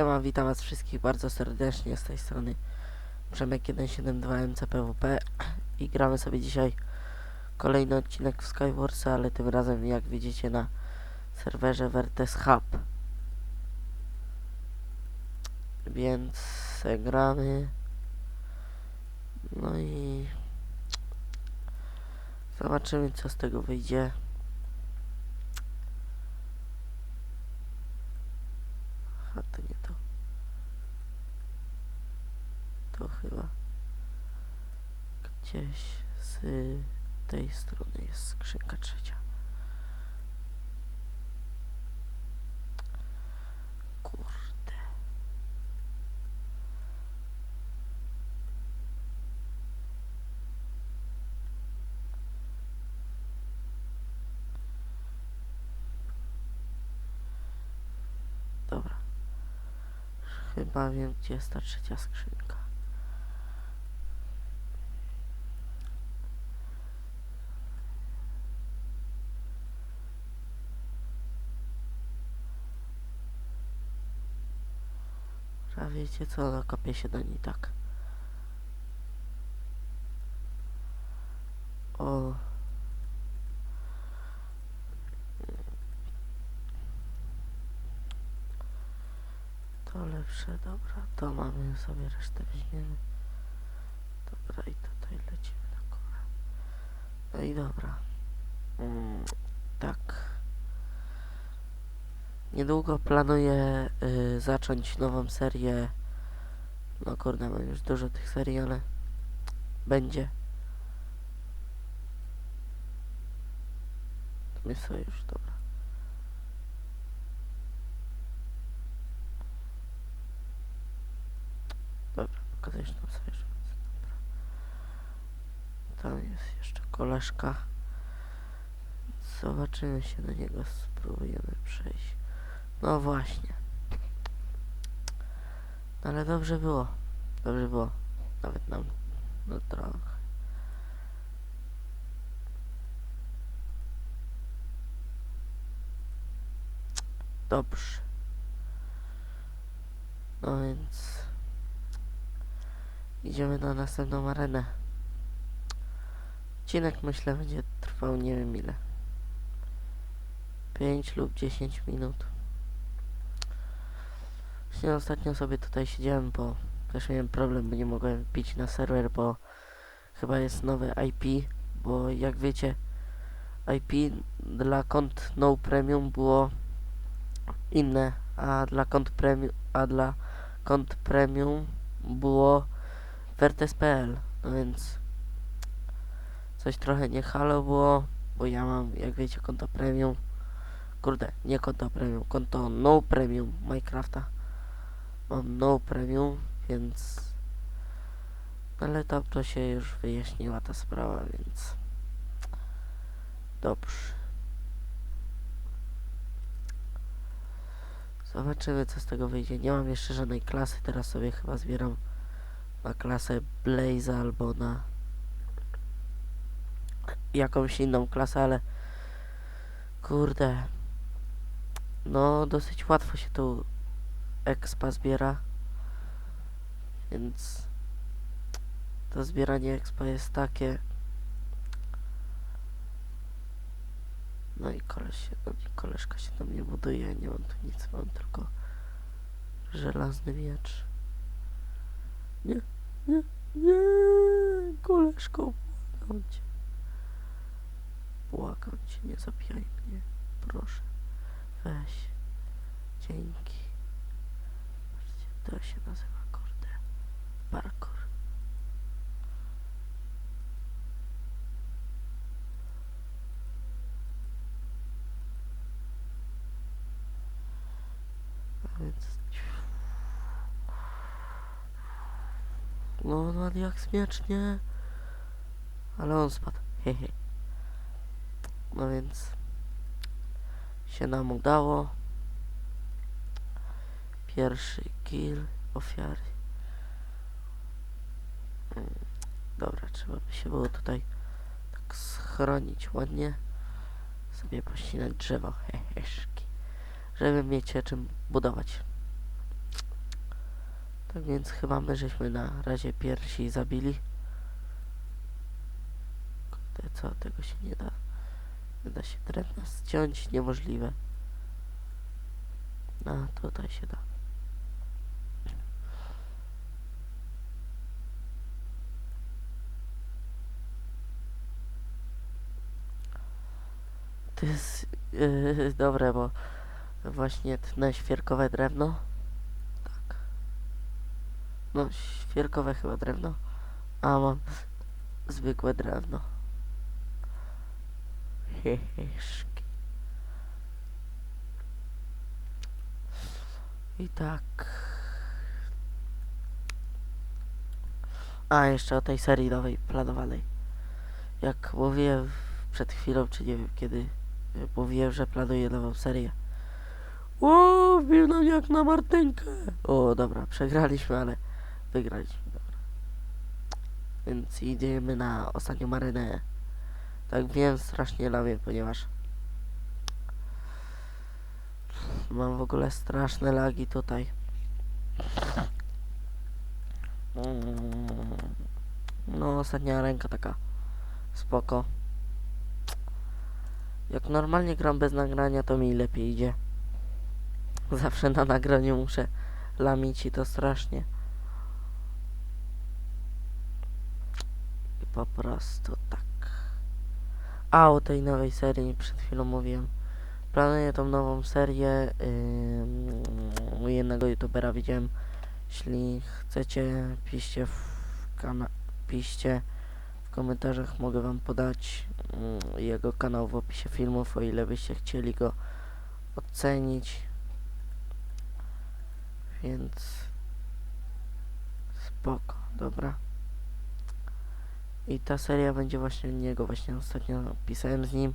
Siema, witam was wszystkich bardzo serdecznie z tej strony Przemek 172 MCPWP i gramy sobie dzisiaj kolejny odcinek w Skywars, ale tym razem jak widzicie na serwerze Vertes Hub. Więc gramy. No i zobaczymy co z tego wyjdzie. A to nie to. To chyba gdzieś z tej strony jest skrzynka trzecia. Kurde. Dobra. Chyba wiem, gdzie jest ta trzecia skrzynka. A wiecie co, dokopię się do niej tak. O. To lepsze, dobra. To mamy sobie resztę weźmiemy. Dobra i tutaj lecimy na górę. No i dobra. Mm, tak. Niedługo planuję y, zacząć nową serię. No kurde, mam już dużo tych serii, ale będzie. To jest sojusz, dobra. Dobra, pokazujesz nam sojusz. Dobra. Tam jest jeszcze koleżka. Zobaczymy się do niego, spróbujemy przejść. No właśnie. No ale dobrze było. Dobrze było. Nawet nam no trochę. Dobrze. No więc idziemy na następną arenę. Odcinek myślę będzie trwał nie wiem ile. 5 lub 10 minut. Właśnie ostatnio sobie tutaj siedziałem, bo też miałem problem, bo nie mogłem wbić na serwer, bo chyba jest nowe IP, bo jak wiecie IP dla kont no premium było inne, a dla kont premium, a dla kont premium było Vertes.pl, no więc coś trochę nie halo było, bo ja mam, jak wiecie, konto premium. Kurde, nie konto premium, konto no premium Minecrafta. Mam no premium, więc... Ale tam to się już wyjaśniła ta sprawa, więc... Dobrze. Zobaczymy co z tego wyjdzie. Nie mam jeszcze żadnej klasy, teraz sobie chyba zbieram na klasę Blaze albo na jakąś inną klasę, ale kurde no dosyć łatwo się tu expa zbiera. Więc to zbieranie expa jest takie. No i koleś się do mnie, koleżka się do mnie buduje nie mam tu nic, mam tylko żelazny miecz. Nie, nie, nie koleżko błagam cię. Błagam cię, nie zabijaj mnie proszę. Weź. Dzięki. To się nazywa kurde. Parkour. No, no jak śmiesznie. Ale on spadł. Hehe. No więc się nam udało. Pierwszy kill ofiary. Mm, Dobra, trzeba by się było tutaj tak schronić ładnie. Sobie pościnać drzewo, heheszki. Żeby mieć czym budować. Tak więc chyba my żeśmy na razie pierwsi zabili. Kurde, co? Tego się nie da. Nie da się drewna ściąć, niemożliwe. A, tutaj się da. To jest yy, dobre, bo właśnie tnę świerkowe drewno. Tak. No, świerkowe chyba drewno. A mam zwykłe drewno. Heheżki. I tak. A, jeszcze o tej serii nowej, planowanej. Jak mówiłem przed chwilą, czy nie wiem kiedy, mówiłem, że planuję nową serię. O, wbił nam jak na Martynkę. O, dobra, przegraliśmy, ale wygraliśmy, dobra. Więc idziemy na ostatnią arenę. Tak wiem, strasznie lamię, ponieważ mam w ogóle straszne lagi tutaj. No, ostatnia ręka taka spoko. Jak normalnie gram bez nagrania, to mi lepiej idzie. Zawsze na nagraniu muszę lamić i to strasznie. I po prostu tak. A o tej nowej serii przed chwilą mówiłem. Planuję tą nową serię. Yy, u jednego youtubera widziałem. Jeśli chcecie, piszcie w piszcie w komentarzach. Mogę wam podać jego kanał w opisie filmów, o ile byście chcieli go ocenić. Więc spoko, dobra. I ta seria będzie właśnie niego, właśnie ostatnio pisałem z nim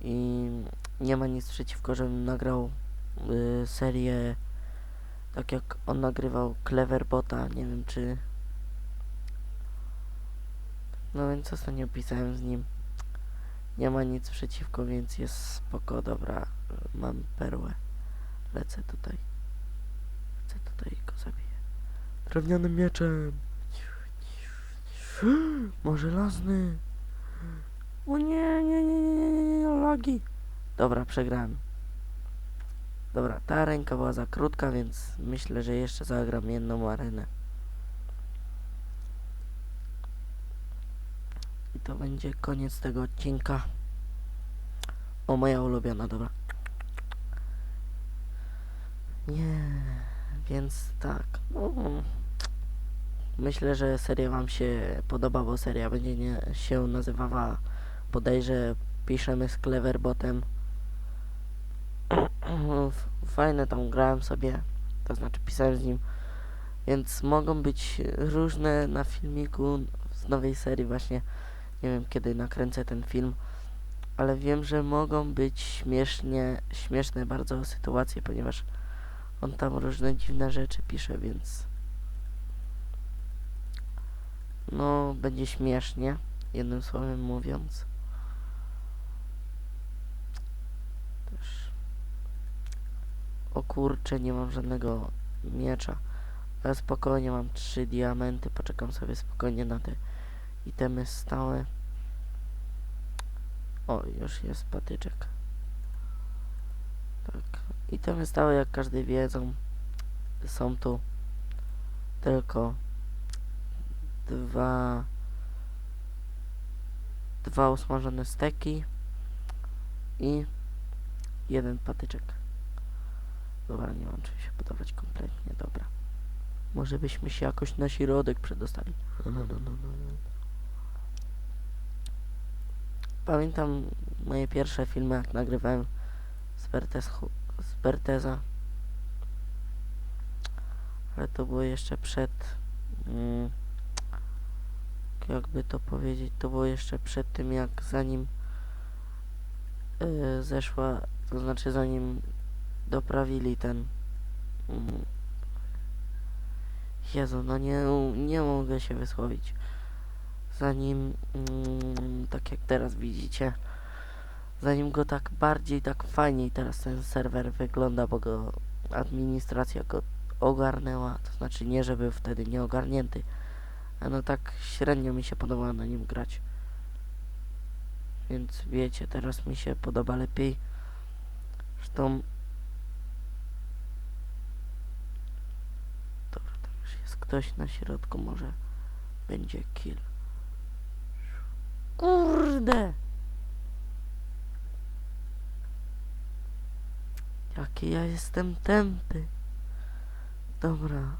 i nie ma nic przeciwko, żebym nagrał y, serię tak jak on nagrywał Cleverbota, nie wiem czy no więc ostatnio pisałem z nim nie ma nic przeciwko, więc jest spoko, dobra, mam perłę lecę tutaj chcę tutaj go zabiję drewnianym mieczem może żelazny o nie, nie, nie, nie, nie, nie, nie, lagi. Dobra, przegrałem. Dobra, ta ręka była za krótka, więc myślę, że jeszcze zagram jedną arenę. To będzie koniec tego odcinka. O, moja ulubiona, dobra. Nie, więc tak, no... Myślę, że seria wam się podoba, bo seria będzie nie, się nazywała podejrzę piszemy z Cleverbotem. Fajne tam grałem sobie, to znaczy pisałem z nim, więc mogą być różne na filmiku z nowej serii właśnie, nie wiem kiedy nakręcę ten film, ale wiem, że mogą być śmiesznie, śmieszne bardzo sytuacje, ponieważ on tam różne dziwne rzeczy pisze, więc no będzie śmiesznie, jednym słowem mówiąc. Też. O kurczę, nie mam żadnego miecza. Ale spokojnie, mam trzy diamenty. Poczekam sobie spokojnie na te itemy stałe. O, już jest patyczek. Tak. Itemy stałe, jak każdy wiedzą, są tu tylko dwa dwa usmażone steki i jeden patyczek. Dobra, nie mam czym się budować kompletnie, dobra. Może byśmy się jakoś na środek przedostali. No, no, no, no, no. Pamiętam moje pierwsze filmy, jak nagrywałem z, Bertes, z Berteza. Ale to było jeszcze przed... Mm, jakby to powiedzieć, to było jeszcze przed tym, jak zanim yy, zeszła, to znaczy zanim doprawili ten mm, Jezu, no nie, nie mogę się wysłowić zanim mm, tak jak teraz widzicie zanim go tak bardziej, tak fajniej teraz ten serwer wygląda, bo go administracja go ogarnęła, to znaczy nie, że był wtedy nieogarnięty, a no tak średnio mi się podoba na nim grać. Więc wiecie, teraz mi się podoba lepiej. Zresztą... Dobra, tam już jest ktoś na środku, może będzie kill. Kurde! Jaki ja jestem tępy. Dobra.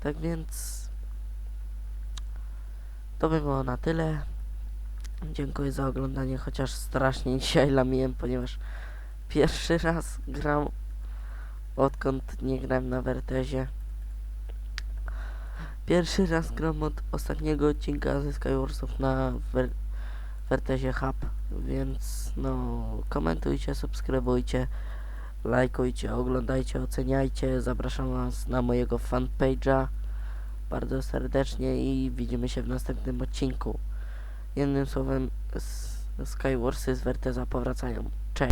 Tak więc... To by było na tyle. Dziękuję za oglądanie, chociaż strasznie dzisiaj lamiłem, ponieważ pierwszy raz gram odkąd nie grałem na Wertezie. Pierwszy raz gram od ostatniego odcinka ze Skywarsów na Wer Wertezie Hub, więc no komentujcie, subskrybujcie, lajkujcie, oglądajcie, oceniajcie. Zapraszam Was na mojego fanpage'a bardzo serdecznie i widzimy się w następnym odcinku. Jednym słowem, Skywarsy z Werteza powracają.